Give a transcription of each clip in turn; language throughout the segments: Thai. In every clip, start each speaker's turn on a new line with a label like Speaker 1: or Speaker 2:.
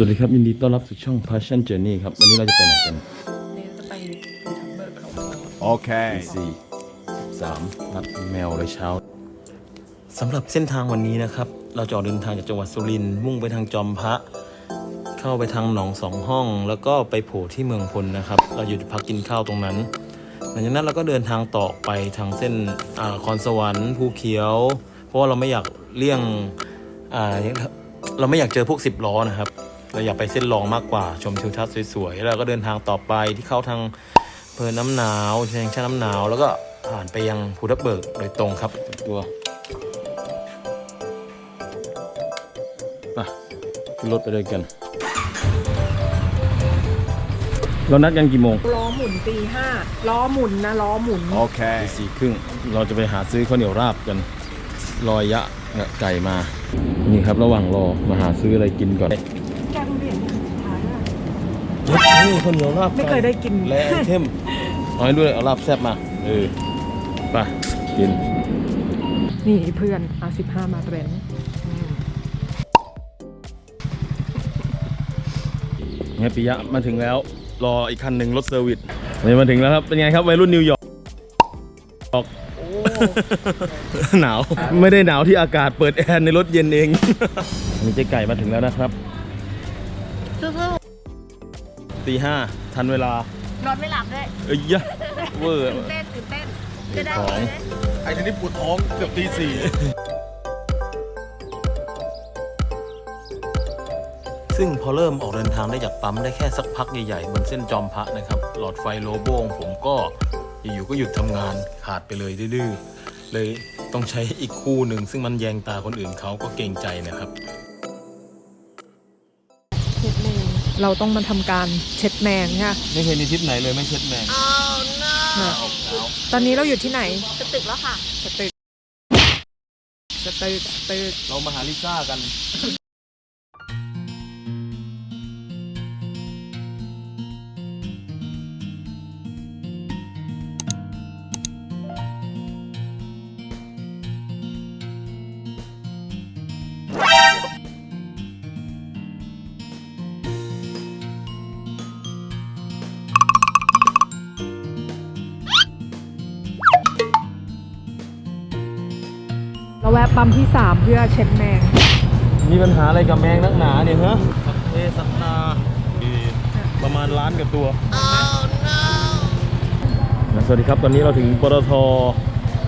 Speaker 1: สวัสดีครับยินดีต้อนรับสู่ช่อง Passion Journey ครับ วันนี้เราจะไปไหนกัน
Speaker 2: นี่จะไปภูทับเบิกกัน
Speaker 3: Okay.
Speaker 1: สี่สามนัดแมวเลยเช้าสำหรับเส้นทางวันนี้นะครับ เราจะออกเดินทางจากจังหวัดสุรินทร์มุ่งไปทางจอมพระ เข้าไปทางหนองสองห้อง แล้วก็ไปโผล่ที่เมืองพลนะครับ เราอยู่พักกินข้าวตรงนั้น หลังจากนั้นเราก็เดินทางต่อไปทางเส้นอาคอนสวรรค์ภูเขียว เพราะว่าเราไม่อยากเลี่ยงอ่าเราไม่อยากเจอพวกสิบล้อนะครับ เราอยากไปเส้นรองมากกว่าชมทิวทัศน์สวยๆแล้วเราก็เดินทางต่อไปที่เข้าทางอำเพลินน้ำหนาวแช่งช่าน้ำหนาว แล้วก็ผ่านไปยังภูทับเบิกโดยตรงครับตัวไปขึ้นรถไปด้วยกันเรานัดกันกี่โมง
Speaker 2: ล้อหมุนตีห้าล้อหมุนนะล้อหมุน
Speaker 3: Okay.
Speaker 1: ตีสี่ครึ่งเราจะไปหาซื้อข้าวเหนียวราบกันรอยยะเนี่ยไก่มา นี่ครับระหว่างรอมาหาซื้ออะไรกินก่อน
Speaker 2: แกงเหรียญสุดท้ายอะ
Speaker 1: นี่ข้าวเหนียวราบ
Speaker 2: ไม่เคยได้กิน
Speaker 1: และไอเทมเอาให้ด้วยเอาลาบแซ่บมา เออไปกิน
Speaker 2: นี่เพื่อนเอาสิบห้ามาเรนด์
Speaker 1: ไงปิยะมาถึงแล้ว รออีกคันหนึ่งรถเซอร์วิสนี่มาถึงแล้วครับ เป็นไงครับวัยรุ่นนิวยอร์กออกหนาวไม่ได้หนาวที่อากาศเปิดแอร์ในรถเย็นเองมีเจ๊ไก่มาถึงแล้วนะครับ
Speaker 4: สู้
Speaker 1: ตีห้าทันเวลา
Speaker 4: ๆนอนไม่หลับด้วย
Speaker 1: เอ้ยยะเวอร์
Speaker 4: ตื่นเต้นตื่นเต้นจะได้
Speaker 1: ของ
Speaker 4: ไหม
Speaker 3: ไอ้ทีนี้ปวดท้องเกือบตีสี่
Speaker 1: ซึ่งพอเริ่มออกเดินทางได้จากปั๊มได้แค่สักพักใหญ่ๆบนเส้นจอมพระนะครับ หลอดไฟโลโบงผมก็อยู่ๆก็หยุดทำงานขาดไปเลยดื้อๆเลยต้องใช้อีกคู่หนึ่งซึ่งมันแยงตาคนอื่นเขาก็เกรงใจนะครับ
Speaker 2: เราต้องมาทำการเช็ดแมงใช่ไหม
Speaker 1: ไม่เคยมีทริปไหนเลยไม่เช็ดแมง
Speaker 2: น่ะตอนนี้เราอยู่ที่ไหน
Speaker 4: จะตึกแล้วค่ะ
Speaker 2: สตึก สตึก สตึก
Speaker 1: เรามาหาลิซ่ากัน
Speaker 2: ปั๊มที่สามเพื่อเช็ดแมง
Speaker 1: มีปัญหาอะไรกับแมงนักหนาเนี่ยฮะสัพเพสัตตาประมาณล้านกับตัว สวัสดีครับตอนนี้เราถึงปตท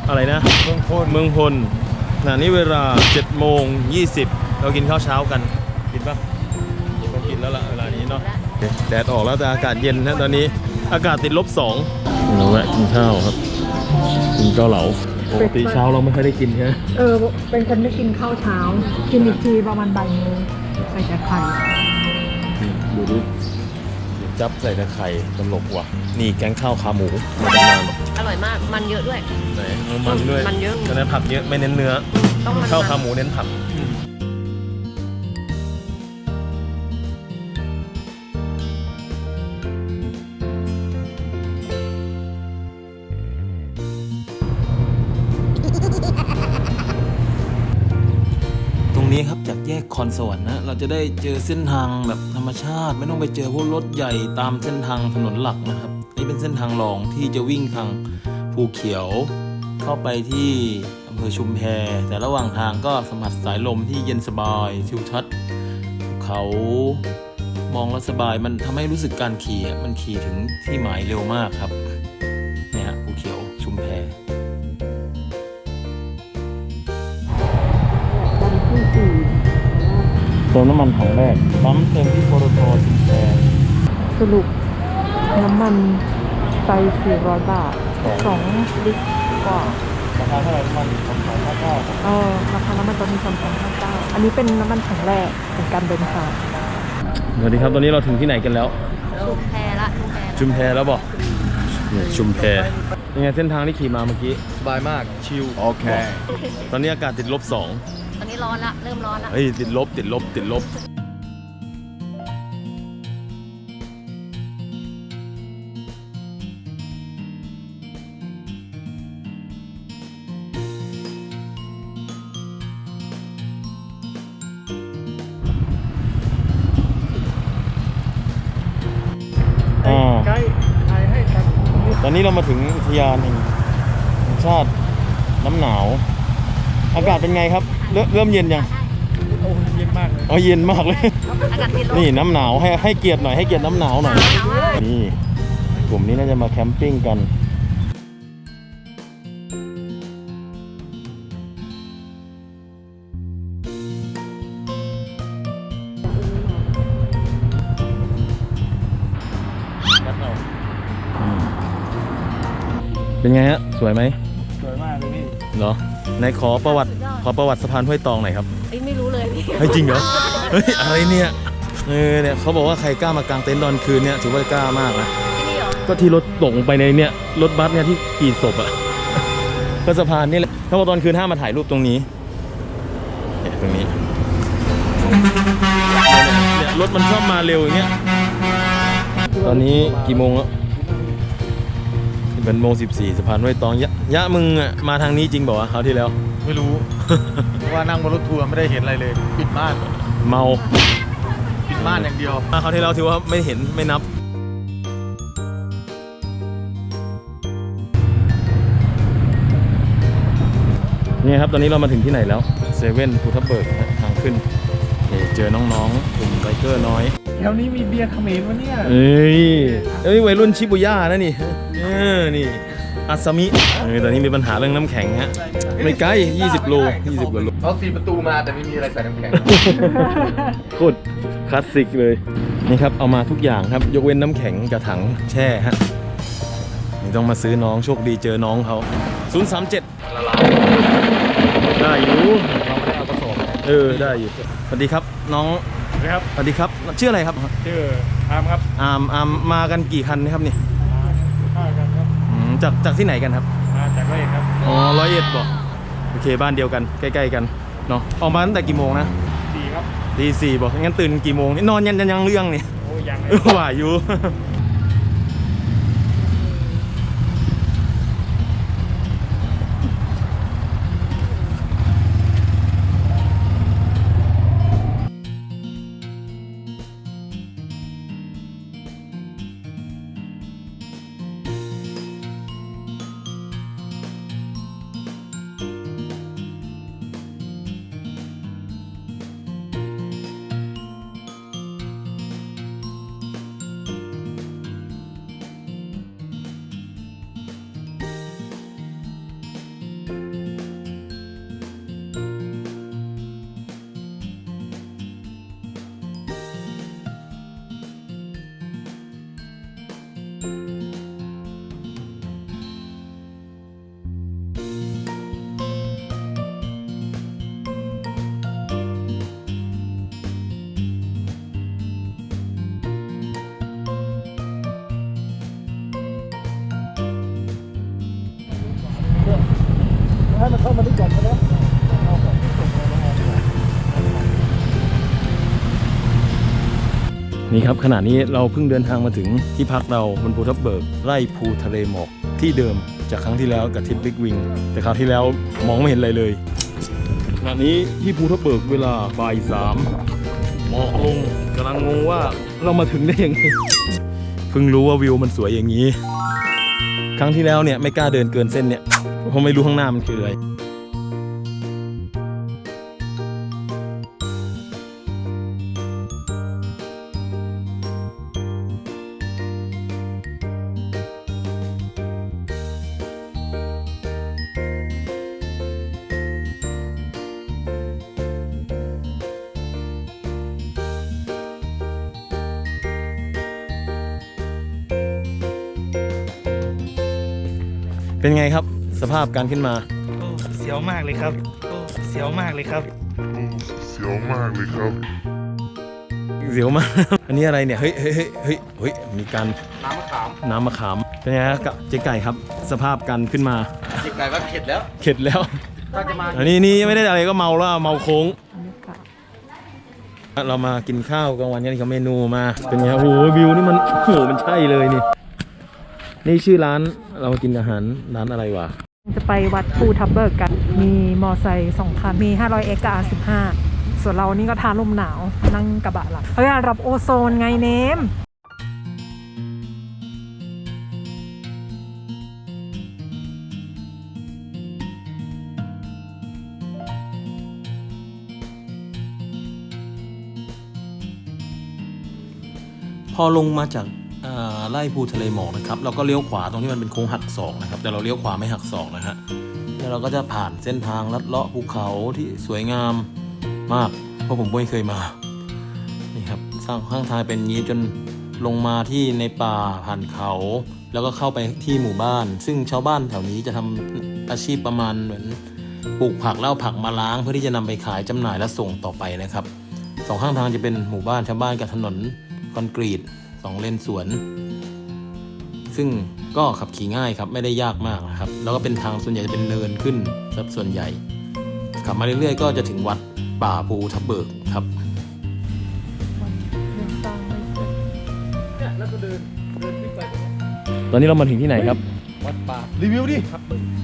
Speaker 1: อะไรนะ เมืองพลเมืองพลขณะนี้เวลา7โมง20 เรากินข้าวเช้ากัน กินปะต้องกินแล้วล่ะเวลานี้เนาะแดดออกแล้วแต่อากาศเย็นนะตอนนี้ อากาศติดลบสองเราแวะกินข้าวครับ กินเกาเหลา ปกติเช้าเราไม่ค่อยได้กินใช่ไหม
Speaker 2: เออ เป็นคนไม่กินข้าวเช้า กินอีกทีประมาณบ่ายโมงใส่แต่ไข่
Speaker 1: ดูดิจับใส่แต่ไข่ตลกว่ะ นี่แกงข้าวขาหมูมาตั้งนาน
Speaker 4: อร่อยมาก มันเยอะด้วย
Speaker 1: ไหนเอามันด้วย
Speaker 4: มันเยอะ
Speaker 1: แต่ในผักเยอะไม่เน้นเนื้อ
Speaker 4: ต้องมัน
Speaker 1: ข้าวขาหมูเน้นผัก คอนสวรรค์นะเราจะได้เจอเส้นทางแบบธรรมชาติ ไม่ต้องไปเจอพวกรถใหญ่ตามเส้นทางถนนหลักนะครับนี่เป็นเส้นทางรองที่จะวิ่งทางภูเขียว เข้าไปที่อำเภอชุมแพแต่ระหว่างทางก็สัมผัสสายลมที่เย็นสบายทิวทัศน์เขามองแล้วสบายมันทำให้รู้สึกการขี่มันขี่ถึงที่หมายเร็วมากครับ เติมน้ำมันถังแรกปั๊มเติมที่ปตทชุมแพ
Speaker 2: สรุปน้ำมันไป400 บาท 2 ลิตรกว่า
Speaker 1: ราคาเท่าไหร่น้ำมันสองสองห้าเก้า
Speaker 2: เออราคาน้ำมันตอนนี้2,259อันนี้เป็นน้ำมันถังแรกของการเดินทาง
Speaker 1: สวัสดีครับตอนนี้เราถึงที่ไหนกันแล้ว
Speaker 4: ชุมแพละชุมแพละ
Speaker 1: ชุมแพแล้วบอกเนี่ยชุมแพยังไงเส้นทางที่ขี่มาเมื่อกี้
Speaker 3: สบายมาก
Speaker 1: ชิล
Speaker 3: โอเค
Speaker 1: ตอนนี้อากาศติดลบสอง
Speaker 4: ตอนนี้ร้อนละเริ่มร้อนละ
Speaker 1: เฮ้ยติดลบติดลบติดลบ อ๋อ้บตอนนี้เรามาถึงอุทยานแห่งชาติน้ำหนาว อากาศเป็นไงครับ เริ่มเริ่มเย็นยัง
Speaker 3: โอ้เย็นมากเลย
Speaker 1: อ๋อเย็นมากเลย
Speaker 4: อากาศติดลบ
Speaker 1: นี่น้ำหนาวให้ให้เกียรติหน่อยให้เกียรติน้ำหนาวหน่อย
Speaker 4: หนาวมาก
Speaker 1: นี่กลุ่มนี้น่าจะมาแคมปิ้งกันเป็นไงฮะ สวยไหม
Speaker 3: สวยมากเลยพี่
Speaker 1: เหรอ ในขอประวัติขอประวัติสะพานห้วยตองหน่อยครับ
Speaker 4: เอ้ยไม่รู้เลยพี่
Speaker 1: เฮ้ยจริงเหรอเฮ้ยอะไรเนี่ยเออเนี่ยเขาบอกว่าใครกล้ามากางเต็นท์ตอนคืนเนี่ยถือว่ากล้ามากนะ
Speaker 4: ที่นี่เหรอ
Speaker 1: ก็ที่รถตกลงไปในเนี่ยรถบัสเนี่ยที่กรีดศพอะก็สะพานนี่แหละเขาบอกตอนคืนห้ามมาถ่ายรูปตรงนี้เนี่ยตรงนี้เนี่ยรถมันชอบมาเร็วอย่างเงี้ยตอนนี้กี่โมงแล้ว เป็นโมงสิบสี่สะพานห้วยตองยะยะมึงอะมาทางนี้จริงบอกว่าวะคราวที่แล้ว
Speaker 3: ไม่รู้ เพราะว่านั่งบนรถทัวร์ไม่ได้เห็นอะไรเลย ปิดม่าน
Speaker 1: เมา
Speaker 3: ปิดม่านอย่างเดียว
Speaker 1: มาคราวที่แล้วถือว่าไม่เห็นไม่นับ นี่ครับตอนนี้เรามาถึงที่ไหนแล้วเซเว่นภูทับเบิกนะทางขึ้นนี่เจอน้องๆกลุ่มไบเกอร์น้อย
Speaker 3: แถวนี้มีเบียร์เขมรวะเนี่ย
Speaker 1: เอ้ยเอ้ยวัยรุ่นชิบุย่านะนี่เออนี่อาซามิเออตอนนี้มีปัญหาเรื่องน้ำแข็งฮะไม่ไกล20 โล 20กว่าโล
Speaker 3: เอาสี่ประตูมาแต่ไม่มีอะไรใส่น้ำแข็ง
Speaker 1: โคตรคลาสสิกเลย นี่ครับ เอามาทุกอย่างครับ ยกเว้นน้ำแข็งกับถังแช่ฮะนี่ต้องมาซื้อน้องโชคดีเจอน้องเขา 037ละลายได้อยู่
Speaker 3: เราไม่ได้เอากระสอบ
Speaker 1: เออได้อยู่สวัสดีครับน้อง
Speaker 3: นะ ครับ
Speaker 1: สวัสดีครับ ชื่ออะไรครับ
Speaker 3: ชื่ออามครับ
Speaker 1: อามอามมากันกี่คันนะครับนี่
Speaker 3: ข้ากันครับ
Speaker 1: อืมจากจากที่ไหนกันครับ
Speaker 3: มาจากร้อยเอ็ดครับ
Speaker 1: อ๋อร้อยเอ็ดบอกโอเคบ้านเดียวกันใกล้ๆกันเนาะออกมาตั้งแต่กี่โมงนะ
Speaker 3: ดีครับ
Speaker 1: ตีสี่บอกงั้นตื่นกี่โมงนี่นอนยันยันยังเรื่องนี่
Speaker 3: โอ้ยังเล
Speaker 1: เอยอว่าอยู่
Speaker 3: นี่
Speaker 1: ครับขณะนี้เราเพิ่งเดินทางมาถึงที่พักเราบนภูทับเบิกไร่ภูทะเลหมอกที่เดิมจากครั้งที่แล้วกับทิปบิ๊กวิงแต่คราวที่แล้วมองไม่เห็นอะไรเลยขณะนี้ที่ภูทับเบิกเวลาบ่ายสามหมอกลงกำลังงงว่าเรามาถึงได้ยังไงเพิ่งรู้ว่าวิวมันสวยอย่างนี้ ครั้งที่แล้วเนี่ยไม่กล้าเดินเกินเส้นเนี่ยเพราะไม่รู้ข้างหน้ามันคืออะไร เป็นไงครับ สภาพการขึ้นมา
Speaker 5: โอ้เสียวมากเลยครับโอ้เสียวมากเลยครับ
Speaker 1: เสียวมาก อันนี้อะไรเนี่ยเฮ้ยเฮ้ยเฮ้ยเฮ้ยเฮ้ยมีการ
Speaker 3: น้ำมะขาม
Speaker 1: น้ำมะขามเป็นไงครับกับเจ๊ไก่ครับ สภาพการขึ้นมา
Speaker 3: จิกไก่ก็เข็ดแล้ว
Speaker 1: เข็ดแล้ว
Speaker 3: ถ้าจะมา
Speaker 1: อันนี้นี่ไม่ได้อะไรก็เมาแล้วเมาโค้ง
Speaker 2: บรรยากาศ
Speaker 1: เรามากินข้าวกลางวันกันกับเมนูมาเป็นไงโอ้โหวิวนี่มันโอ้โหมันใช่เลยนี่ นี่ชื่อร้าน เรากินอาหารร้านอะไรวะ
Speaker 2: จะไปวัดภูทับเบิกกัน มีมอไซค์สองคัน มี 500X กับ R15 ส่วนเรานี่ก็ทาลมหนาว นั่งกระบะหลังเฮ้ยรับโอโซนไงเนมพ
Speaker 1: อลงมาจาก ไล่ภูทะเลหมอกนะครับเราก็เลี้ยวขวาตรงที่มันเป็นโค้งหักศอกนะครับ แต่เราเลี้ยวขวาไม่หักศอกนะฮะแล้วเราก็จะผ่านเส้นทางลัดเลาะภูเขาที่สวยงามมาก เพราะผมไม่เคยมานี่ครับสร้างข้างทางเป็นงนี้จนลงมาที่ในป่าผ่านเขา แล้วก็เข้าไปที่หมู่บ้าน ซึ่งชาวบ้านแถวนี้จะทำอาชีพประมาณเหมือนปลูกผักแล้วผักมาล้าง เพื่อที่จะนำไปขายจำหน่ายและส่งต่อไปนะครับสองข้างทางจะเป็นหมู่บ้านชาวบ้านกับถนนคอนกรีต สองเลนสวน ซึ่งก็ขับขี่ง่ายครับไม่ได้ยากมากนะครับ แล้วก็เป็นทางส่วนใหญ่จะเป็นเนินขึ้นสัดส่วนใหญ่ ขับมาเรื่อยๆ ก็จะถึงวัดป่าภูทับเบิกครับ
Speaker 2: มันยังสร้างไม่เสร็จ
Speaker 3: เนี่ยแล้วก็เดินเดินขึ้นไป
Speaker 1: ตอนนี้เรามาถึงที่ไหนครับ
Speaker 3: วัดป่ารีวิวดิ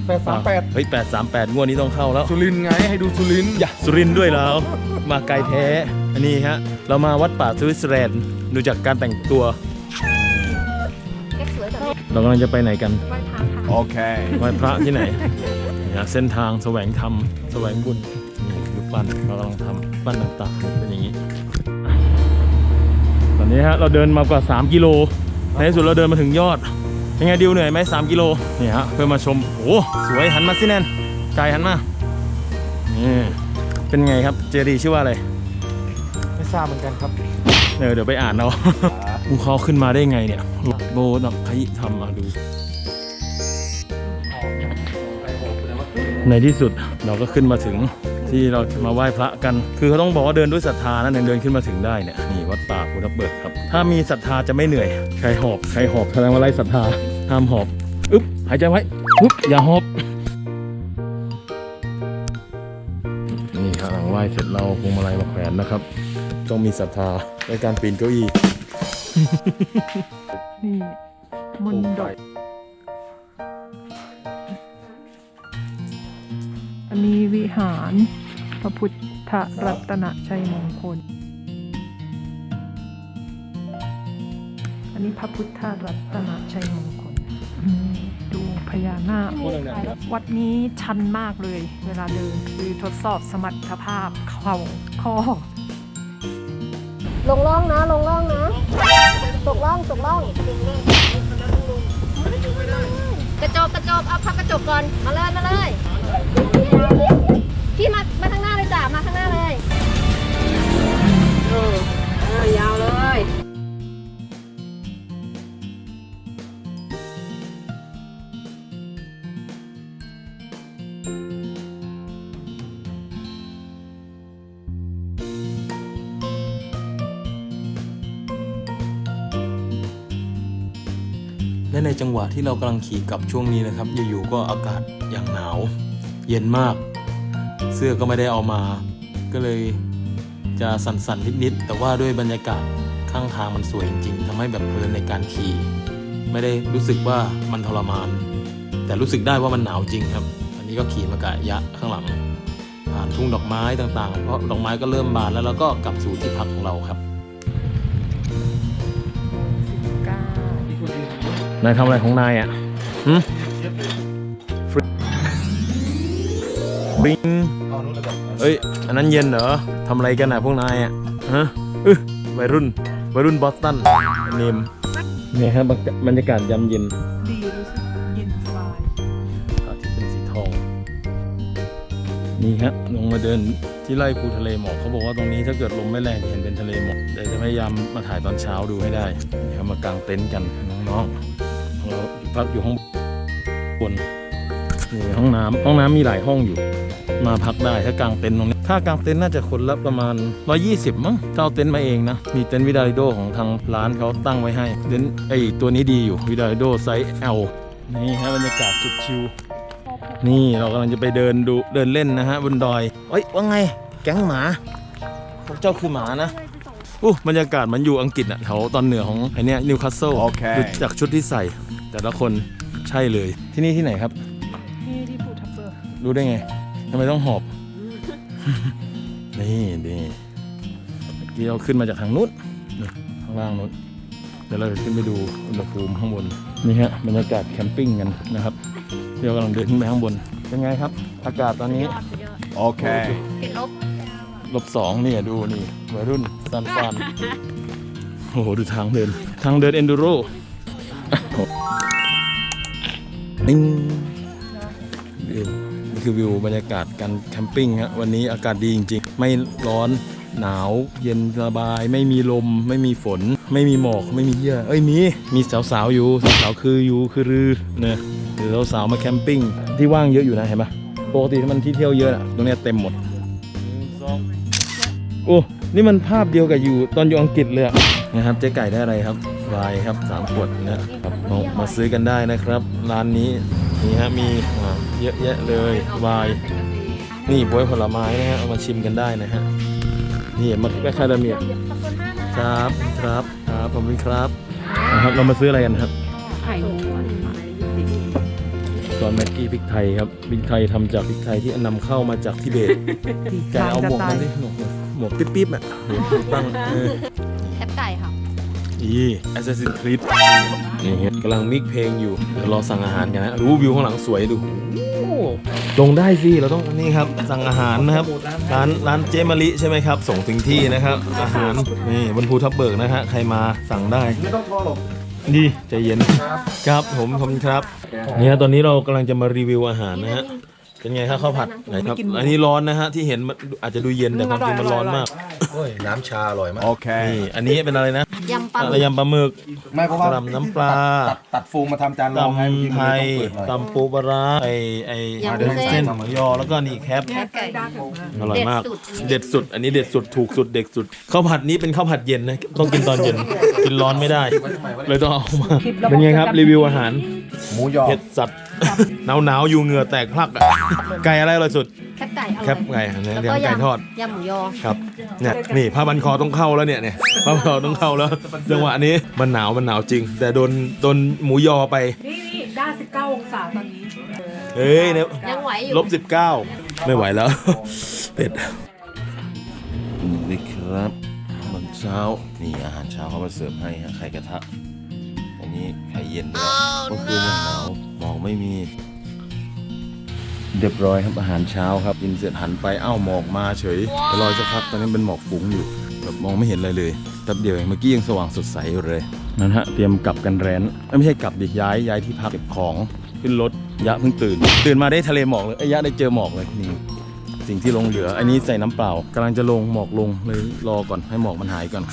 Speaker 3: แปดสามแปด
Speaker 1: เฮ้ยแปดสามแปดงวดนี้ต้องเข้าแล้ว
Speaker 3: สุรินทร์ไงให้ดูสุรินทร์
Speaker 1: อย่าสุรินทร์ด้วยแล้วมาไกลแท้ อันนี้ฮะ เรามาวัดป่าสวิตเซอร์แลนด์ดูจากการแต่งตัว
Speaker 4: แกสวยแต่ไม่
Speaker 1: เรากำลังจะไปไหนกัน
Speaker 4: ไหว้พระค่ะ
Speaker 3: โอเค
Speaker 1: ไหว้พระที่ไหนเนี่ยเส้นทางแสวงธรรมแสวงบุญนี่รูปปั้นเรากำลังทำปั้นต่างๆเป็นอย่างนี้ ตอนนี้ฮะเราเดินมากว่า 3 กิโลในที่สุดเราเดินมาถึงยอด ยังไงดิวเหนื่อยไหม3กิโลนี่ฮะเพื่อมาชมโอ้สวยหันมาสิแนนกายหันมานี่เป็นไงครับเจดีย์ชื่อว่าอะไร
Speaker 3: ไม่ ทราบเหมือนกันครับ
Speaker 1: เออเดี๋ยวไปอ่านเอาภูเขาขึ้นมาได้ไงเนี่ย โบนักขยิทำมาดู ในที่สุดเราก็ขึ้นมาถึงที่เราจะมาไหว้พระกัน คือเขาต้องบอกว่าเดินด้วยศรัทธานะถึงเดินขึ้นมาถึงได้เนี่ยนี่วัดป่าภูทับเบิกครับ ถ้ามีศรัทธาจะไม่เหนื่อย ใครหอบใครหอบแสดงว่าไร้ศรัทธาห้ามหอบอึ๊บหายใจไว้อึ๊บอย่าหอบนี่ครับหลังไหว้เสร็จเราพวงมาลัยมาแขวนนะครับ ต้องมีศรัทธาในการปีนเก้าอี้
Speaker 2: นี่มนดกอันนี้วิหารพระพุทธรัตนชัยมงคล อันนี้พระพุทธรัตนชัยมงคลอืมดูพญานาค วัดนี้ชันมากเลย เวลาเดินคือทดสอบสมรรถภาพเข่าข้อ
Speaker 4: ลงล่องนะ ลงล่องนะตกล่องตกล่องกระจกกระจกเอาพับกระจกก่อน มาเลยมาเลย วะ
Speaker 1: ที่เรากำลังขี่กลับช่วงนี้นะครับ อยู่ๆก็อากาศอย่างหนาว เย็นมาก เสื้อก็ไม่ได้เอามา ก็เลยจะสั่นๆนิดๆแต่ว่าด้วยบรรยากาศข้างทางมันสวยจริงๆทำให้แบบเพลินในการขี่ ไม่ได้รู้สึกว่ามันทรมาน แต่รู้สึกได้ว่ามันหนาวจริงครับ อันนี้ก็ขี่มากะยะข้างหลัง ผ่านทุ่งดอกไม้ต่างๆ เพราะดอกไม้ก็เริ่มบานแล้วเราก็กลับสู่ที่พักของเราครับ นายทำอะไรของนายอะหืมฟริบิง
Speaker 3: เอานู้นแล้วกัน
Speaker 1: เอ้ย อันนั้นเย็นเหรอทำอะไรกันอะพวกนายอะฮะอึะวัยรุ่นวัยรุ่นบอสตันเนมเนี่ยครับบรรยากาศยามเย็น
Speaker 2: ดีรู้สึกเย็นสบาย
Speaker 1: พระอาทิตย์เป็นสีทอง นี่ฮะลงมาเดินที่ไร่ภูทะเลหมอกเขาบอกว่าตรงนี้ถ้าเกิดลมไม่แรงจะเห็นเป็นทะเลหมอกเดี๋ยวจะพยายามมาถ่ายตอนเช้าดูให้ได้นี่ครับมากางเต็นท์กันน้องๆเรา พักอยู่ห้องบนนี่ห้องน้ำห้องน้ำมีหลายห้องอยู่ มาพักได้ถ้ากางเต็นท์ตรงนี้ค่ากางเต็นท์น่าจะคนละประมาณ 120 มั้งถ้าเอาเต็นท์มาเองนะ มีเต็นท์วิดาลิโดของทางร้านเขาตั้งไว้ให้ เต็นท์ไอตัวนี้ดีอยู่วิดาลิโดไซส์ L นี่ฮะบรรยากาศสุดชิลนี่เรากำลังจะไปเดินดูเดินเล่นนะฮะบนดอยเอ้ยว่าไง แก๊งหมาพวกเจ้าคือหมานะ อู้บรรยากาศเหมันอยู่อังกฤษอะแถวตอนเหนือของไอเนี้ยนิวคาสเซิล
Speaker 3: โอเค
Speaker 1: ดูจากชุดที่ใส่ แต่ละคนใช่เลย ที่นี่ที่ไหนครับ
Speaker 2: ที่ที่ภูทับเบิก
Speaker 1: รู้ได้ไงทำไมต้องหอบ นี่นี่เมื่อกี้เราขึ้นมาจากทางนู้นนี่ข้างล่างนู้นเดี๋ยวเราจะขึ้นไปดูอุณหภูมิข้างบน นี่ฮะบรรยากาศแคมปิ้งกันนะครับที่เรากำลังเดินขึ้นไปข้างบน เป็นไงครับ อากาศตอนนี้
Speaker 3: โอเค
Speaker 4: ติดลบ
Speaker 1: ลบสองนี่ดูนี่วัยรุ่น ซันฟานโหโอ้โหดูทางเดิน ทางเดินเอนดูโรนิ่งวิวนี่คือวิวบรรยากาศการแคมปิ้งฮะวันนี้อากาศดีจริง ๆ ไม่ร้อนหนาวเย็นสบาย ไม่มีลม ไม่มีฝน ไม่มีหมอก ไม่มีเหี้ยเอ้ยมี มีสาวๆอยู่สาวๆคืออยู่คือรือเนี่ยหรือสาวๆมาแคมปิ้งที่ว่างเยอะอยู่นะเห็นปะปกติถ้ามันที่เที่ยวเยอะอะตรงเนี้ยเต็มหมดโอ้ นี่มันภาพเดียวกับอยู่ตอนอยู่อังกฤษเลยอะนะครับเจ๊ไก่ได้อะไรครับวายครับสามขวดนะครับมามาซื้อกันได้นะครับ ร้านนี้นี่ฮะมีอ่าเยอะแยะเลยวายนี่บวยผลไม้นะฮะเอามาชิมกันได้นะฮะนี่มาแคคาเดเมียครับครับครับผมเป็นครับนะครับเรามาซื้ออะไรกันครับ
Speaker 2: ไข่ม้วน
Speaker 1: ซอสแม็กกี้พริกไทยครับพริกไทยทำจากพริกไทยที่นำเข้ามาจากทิเบต แกเอาหมวกมันดิหมวกมัน หมวกปิ๊บๆอะหมวกตั้งเออ
Speaker 4: แคปไก่ค่ะ
Speaker 1: อี Assassin's Creed นี่ฮะกำลังมิกเพลงอยู่เดี๋ยวรอสั่งอาหารกันนะรู้วิวข้างหลังสวยดูโอ้ลงได้สิเราต้องนี่ครับสั่งอาหารนะครับร้านร้านเจมะลิใช่ไหมครับ ส่งถึงที่นะครับ อาหารนี่บนภูทับเบิกนะฮะใครมาสั่งได้
Speaker 3: ไม่ต้องทอหรอก
Speaker 1: ดีใจเย็นครับผมผมครับเนี่ยตอนนี้เรากำลังจะมารีวิวอาหารนะฮะ เป็นไงครับข้าวผัดไหนครับ อันนี้ร้อนนะฮะที่เห็นมันอาจจะดูเย็นแต่ความจริงมันร้อนมาก
Speaker 3: โอ้ยน้ำชาอร่อยมาก โอเค
Speaker 1: นี่อันนี้เป็นอะไรนะ
Speaker 4: ยำปลาหมึ
Speaker 1: อะไร
Speaker 4: ก
Speaker 1: ยำปลาหมึก
Speaker 3: ไม่เพราะว่าก
Speaker 1: ระหล่ำน้ำปลา
Speaker 3: ตัดตัดฟูงมาทำจานรองไงเมื่อกี้
Speaker 1: ตำไท
Speaker 3: มันเลย
Speaker 1: ย
Speaker 3: ต้องเปิดหน่อย
Speaker 1: ตำปูปลาร้าไอไอ
Speaker 4: ยำวุ้นเส้น
Speaker 1: เส้นหมูยอแล้วก็นี่แคป
Speaker 4: แคปไก่
Speaker 1: อร่อยมาก
Speaker 4: เด็ดสุด
Speaker 1: เด็ดสุด อันนี้เด็ดสุด ถูกสุด เด็ดสุด ข้าวผัดนี้เป็นข้าวผัดเย็นนะ ต้องกินตอนเย็น กินร้อนไม่ได้ เลยต้องเอามา เป็นไงครับรีวิวอาหาร
Speaker 3: หมูยอ
Speaker 1: เผ็ดสัตว์ หนาวหนาวๆอยู่เหงื่อแตกพลักอะไก่อะไรอร่อยสุด
Speaker 4: แคปไก่อ
Speaker 1: แค
Speaker 4: ร่อย
Speaker 1: ปไก่อันนี้
Speaker 4: แล้ว
Speaker 1: เรีย
Speaker 4: ก็
Speaker 1: กไก่ทอด
Speaker 4: ยำหมูยอ
Speaker 1: ครับเนี่ยนี่ผ้าบันคอต้องเข้าแล้วเนี่ยเนี่ยผ้าบันคอต้องเข้าแล้วจังหวะนี้มันหนาวมันหนาวจริง แต่โดนโดนหมูยอไป
Speaker 2: นี่นี่ได้19 องศาตอนนี้
Speaker 1: เฮ้ยเนี่ย
Speaker 4: ยังไหวอยู่
Speaker 1: ลบสิบเก้าไม่ไหวแล้ว เป็ดนี่ครับตอนเช้านี่อาหารเช้าเขามาเสิร์ฟให้ฮะไข่กระทะอั นนี้ไข่เย็นด้วยก็คือมันหนาวหมอกไม่มี เรียบร้อยครับอาหารเช้าครับกินเสร็จหันไปเอ้าหมอกมาเฉยไปรอสักพักตอนนี้เป็นหมอกฟุ้งอยู่แบบมองไม่เห็นอะไรเลยแป๊บเดียวเองเมื่อกี้ยังสว่างสดใสอยู่เลยนั่นฮะเตรียมกลับกันแรนเอ้ยไม่ใช่กลับดิย้ายย้ายที่พักเก็บของขึ้นรถยะเพิ่งตื่น ตื่นมาได้ทะเลหมอกเลยไอ้ยยะได้เจอหมอกเลยนี่สิ่งที่ลงเหลือ อันนี้ใส่น้ำเปล่ากำลังจะลงหมอกลงเลยรอก่อนให้หมอกมันหายก่อน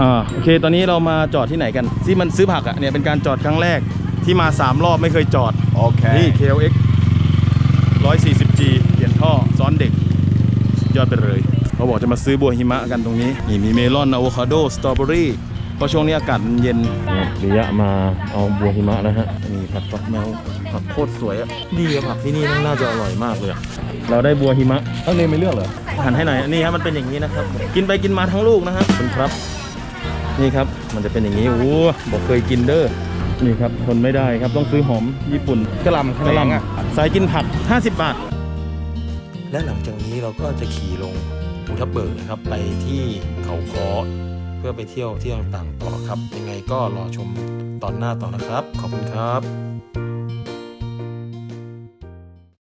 Speaker 1: อ่าโอเค ตอนนี้เรามาจอดที่ไหนกันที่มันซื้อผักอะ่ะเนี่ยเป็นการจอดครั้งแรกที่มา 3 รอบไม่เคยจอด
Speaker 3: โอเค
Speaker 1: นี่ KLX 140G เปลี่ยนท่อซ้อนเด็กสุดยอดไปเลย เขาบอกจะมาซื้อบัวหิมะกันตรงนี้ นี่มีเมลอนอะโวคาโดสตรอเบอรี่เพราะช่วงนี้อากาศมันเย็นปิยะมาเอาบัวหิมะนะฮะนี่ผัดฟักแมวผักโคตรสวยอะดีอะผักที่นี่น่าจะอร่อยมากเลยอะเราได้บัวหิมะเอ้าเลยไม่เลือกเหรอหันให้หน่อยนี่ครับมันเป็นอย่างนี้นะครับ กินไปกินมาทั้งลูกนะฮะขอบคุณครับ นี่ครับ มันจะเป็นอย่างนี้โอ้โหบอกเคยกินเด้อนี่ครับทนไม่ได้ครับต้องซื้อหอมญี่ปุ่น
Speaker 3: กระหลำ
Speaker 1: กระหล
Speaker 3: แขนงอะำ
Speaker 1: สายกินผัก 50 บาท และหลังจากนี้เราก็จะขี่ลงภูทับเบิกนะครับ ไปที่เขาคอเพื่อไปเที่ยวที่ต่างๆต่อครับ ยังไงก็รอชมตอนหน้าต่อนะครับ ขอบคุณครับ